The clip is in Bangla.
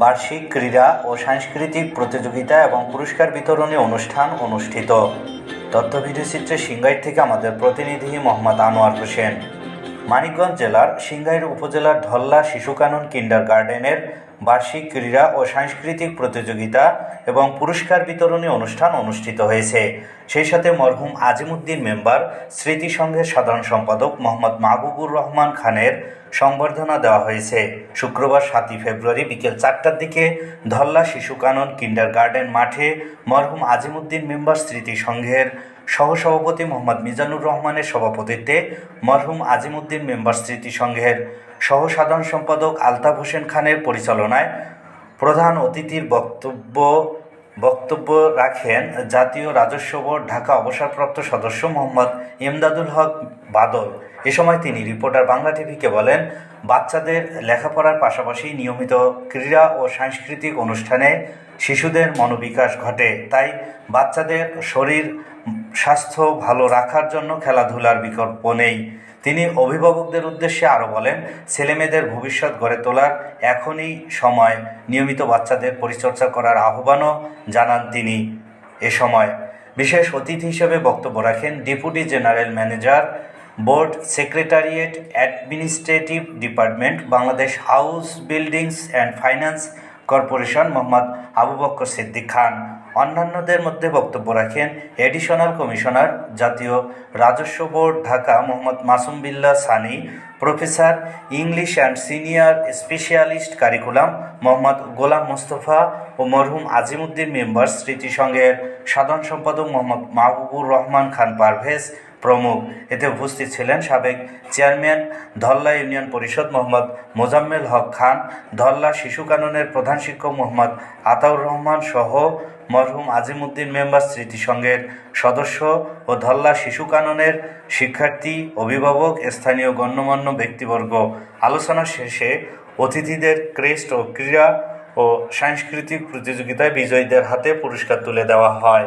বার্ষিক ক্রীড়া ও সাংস্কৃতিক প্রতিযোগিতা এবং পুরস্কার বিতরণী অনুষ্ঠান অনুষ্ঠিত। তথ্য ভিডিওচিত্রে সিংগাইর থেকে আমাদের প্রতিনিধি মোহাম্মদ আনোয়ার হোসেন। মানিকগঞ্জ জেলার সিংগাইর উপজেলার ধল্লা শিশু কানন কিন্ডার গার্ডেনের বার্ষিক ক্রীড়া ও সাংস্কৃতিক প্রতিযোগিতা এবং পুরস্কার বিতরণী অনুষ্ঠান অনুষ্ঠিত হয়েছে। সেই সাথে মরহুম আজিমুদ্দিন মেম্বার স্মৃতিসংঘের সাধারণ সম্পাদক মোহাম্মদ মাহবুবুর রহমান খানের সংবর্ধনা দেওয়া হয়েছে। শুক্রবার সাতই ফেব্রুয়ারি বিকেল চারটার দিকে ধল্লা শিশু কানন কিন্ডার গার্ডেন মাঠে মরহুম আজিমুদ্দিন মেম্বার স্মৃতি সংঘের সহসভাপতি মোহাম্মদ মিজানুর রহমানের সভাপতিত্বে মরহুম আজিমুদ্দিন মেম্বার স্মৃতি সংঘের সহসাধারণ সম্পাদক আলতাফ হোসেন খানের পরিচালনায় প্রধান অতিথির বক্তব্য বক্তব্য রাখেন জাতীয় রাজস্ব বোর্ড ঢাকা অবসরপ্রাপ্ত সদস্য মোহাম্মদ ইমদাদুল হক বাদল। এ সময় তিনি রিপোর্টার বাংলা টিভিকে বলেন, বাচ্চাদের লেখাপড়ার পাশাপাশি নিয়মিত ক্রীড়া ও সাংস্কৃতিক অনুষ্ঠানে শিশুদের মনোবিকাশ ঘটে। তাই বাচ্চাদের শরীর স্বাস্থ্য ভালো রাখার জন্য খেলাধুলার বিকল্প নেই। তিনি অভিভাবকদের উদ্দেশ্যে আরও বলেন, ছেলেমেয়েদের ভবিষ্যৎ গড়ে তোলার এখনই সময়। নিয়মিত বাচ্চাদের পরিচর্যা করার আহ্বানও জানান তিনি এ সময়। বিশেষ অতিথি হিসেবে বক্তব্য রাখেন deputy general manager, board secretariat administrative department, Bangladesh house buildings and finance corporation Mohammad Abu Bakkar Siddique Khan. অন্যান্যদের মধ্যে বক্তব্য রাখেন এডিশনাল কমিশনার জাতীয় রাজস্ব board Dhaka Mohammad Masum Billah Sunny. Professor, English and senior specialist curriculum Mohammad Golam Mostafa ও মরহুম আজিমুদ্দিন মেম্বার স্মৃতি সংঘের সাধারণ সম্পাদক মোহাম্মদ মাহবুবুর রহমান খান পারভেজ প্রমুখ। এতে উপস্থিত ছিলেন সাবেক চেয়ারম্যান ধল্লা ইউনিয়ন পরিষদ মোহাম্মদ মোজাম্মেল হক খান, ধল্লা শিশু কাননের প্রধান শিক্ষক মোহাম্মদ আতাউর রহমান সহ মরহুম আজিমুদ্দিন মেম্বার স্মৃতিসংঘের সদস্য ও ধল্লা শিশু কাননের শিক্ষার্থী, অভিভাবক, স্থানীয় গণ্যমান্য ব্যক্তিবর্গ। আলোচনা শেষে অতিথিদের ক্রেস্ট ও ক্রীড়া ও সাংস্কৃতিক প্রতিযোগিতায় বিজয়ীদের হাতে পুরস্কার তুলে দেওয়া হয়।